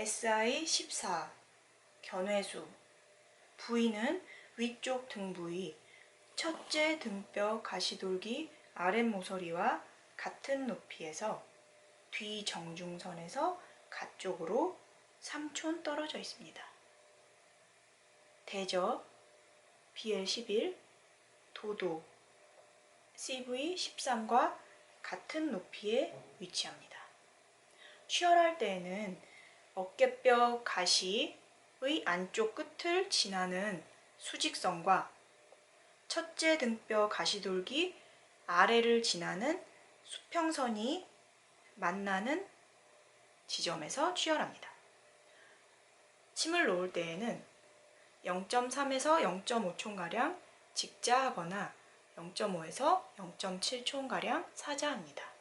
SI14 견회수 부위는 위쪽 등 부위 첫째 등뼈 가시돌기 아랫모서리와 같은 높이에서 뒤 정중선에서 가쪽으로 3촌 떨어져 있습니다. 대접 BL11 도도 CV13과 같은 높이에 위치합니다. 취혈할 때에는 어깨뼈 가시의 안쪽 끝을 지나는 수직선과 첫째 등뼈 가시돌기 아래를 지나는 수평선이 만나는 지점에서 취혈합니다. 침을 놓을 때에는 0.3에서 0.5촌가량 직자하거나 0.5에서 0.7촌가량 사자합니다.